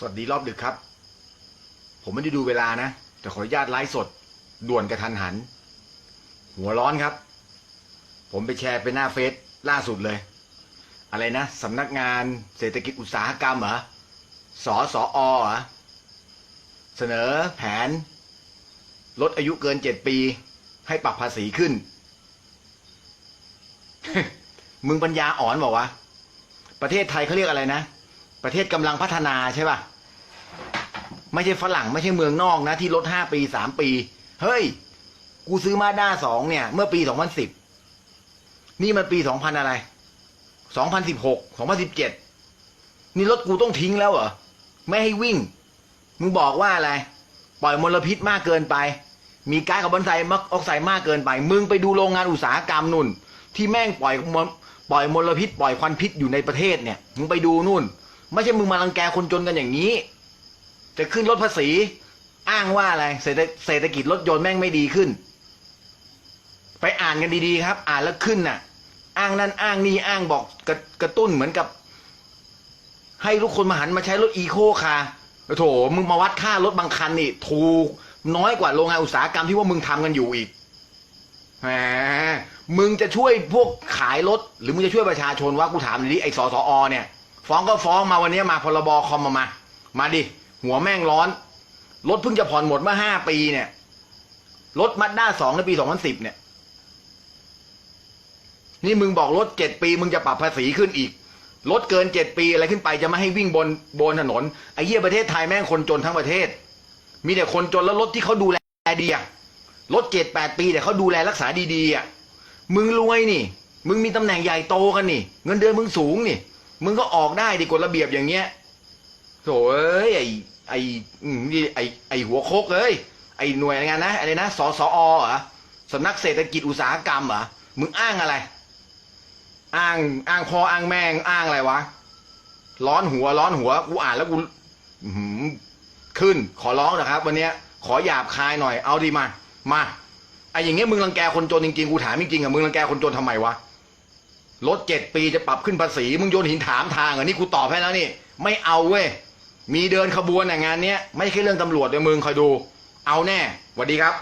สวัสดีรอบดึกครับ ผมไม่ได้ดูเวลานะ แต่ขออนุญาตไลฟ์สด ด่วนกระทันหัน หัวร้อนครับ ผมไปแชร์ไปหน้าเฟซล่าสุดเลย อะไรนะสำนักงานเศรษฐกิจอุตสาหกรรมเหรอสอสออเหรอเสนอแผน ลดอายุเกินเจ็ดปี ให้ปรับภาษีขึ้น มึงปัญญาอ่อนบอกวะ ประเทศไทยเขาเรียกอะไรนะ ประเทศกำลังพัฒนาใช่ป่ะ ไม่ใช่ฝรั่งไม่ใช่เมืองนอกนะ ที่ลดห้าปีสามปี เฮ้ย กูซื้อมาด้าสองเนี่ย เมื่อปีสองพันสิบนี่มันปีสองพันอะไรสองพันสิบหกสองพันสิบเจ็ดนี่รถกูต้องทิ้งแล้วเหรอ ไม่ให้วิ่ง มึงบอกว่าอะไร ปล่อยมลพิษมากเกินไป มีก๊าซคาร์บอนไดออกไซด์มากเกินไป มึงไปดูโรงงานอุตสาหกรรมนุ่น ที่แม่งปล่อยมลปล่อยมลพิษ ปล่อยควันพิษอยู่ในประเทศเนี่ย มึงไปดูนู่น ไม่ใช่มึงมารังแกคนจนกันอย่างนี้ จะขึ้นลดภาษี อ้างว่าอะไรเศรษฐเศรษฐกิจรถยนต์แม่งไม่ดีขึ้น ไปอ่านกันดีๆครับ อ่านแล้วขึ้นน่ะ อ้างนั่นอ้างนี่อ้างบอกกระกระตุ้นเหมือนกับ ให้ทุกคนมาหันมาใช้รถอีโคคาร์โถมึงมาวัดค่ารถบางคันนี่ถูกน้อยกว่าโรงงานอุตสาหกรรมที่ว่ามึงทำกันอยู่อีกแหมมึงจะช่วยพวกขายรถ หรือมึงจะช่วยประชาชนว่ากูถามหน่อยดิไอ้สสอเนี่ย ฟ้องก็ฟ้องมาวันนี้มาพรบคอมมามา มาดิ หัวแม่งร้อน รถเพิ่งจะผ่อนหมดเมื่อห้าปีเนี่ย รถมัดด้าสองในปีสองพันสิบเนี่ย นี่มึงบอกรถเจ็ดปี มึงจะปรับภาษีขึ้นอีก รถเกินเจ็ดปีอะไรขึ้นไปจะไม่ให้วิ่งบนบนถนน ไอ้เหี้ยประเทศไทยแม่งคนจนทั้งประเทศ มีแต่คนจนแล้วรถที่เขาดูแลดีอะรถเจ็ดแปดปีแต่เขาดูแลรักษาดีๆอะมึงรวยนี่ มึงมีตำแหน่งใหญ่โตกันนี่ เงินเดือนมึงสูงนี่ มึงก็ออกได้ดิกฎระเบียบอย่างเงี้ยโถ่เอ้ยไอ้ไอ้อืมนี่ไอ้ไอ้หัวโคกเอ้ยไอ้หน่วยงานนะอะไรนะสสอเหรอสำนักเศรษฐกิจอุตสาหกรรมเหรอมึงอ้างอะไร อ้างอ้างพออ้างแม่งอ้างอะไรวะร้อนหัวร้อนหัวกูอ่านแล้วกูขึ้นขอร้องนะครับ วันเนี้ยขอหยาบคายหน่อยเอาดีมา มาไอ้อย่างเงี้ยมึงรังแกคนจนจริงๆกูถามจริงๆอะมึงรังแกคนจนทำไมวะ รถเจ็ดปีจะปรับขึ้นภาษี มึงโยนหินถามทางเหรอนี่กูตอบให้แล้วนี่ ไม่เอาเว้ย มีเดินขบวนในงานเนี้ย ไม่ใช่เรื่องตำรวจเดี๋ยวมึงคอยดู เอาแน่สวัสดีครับ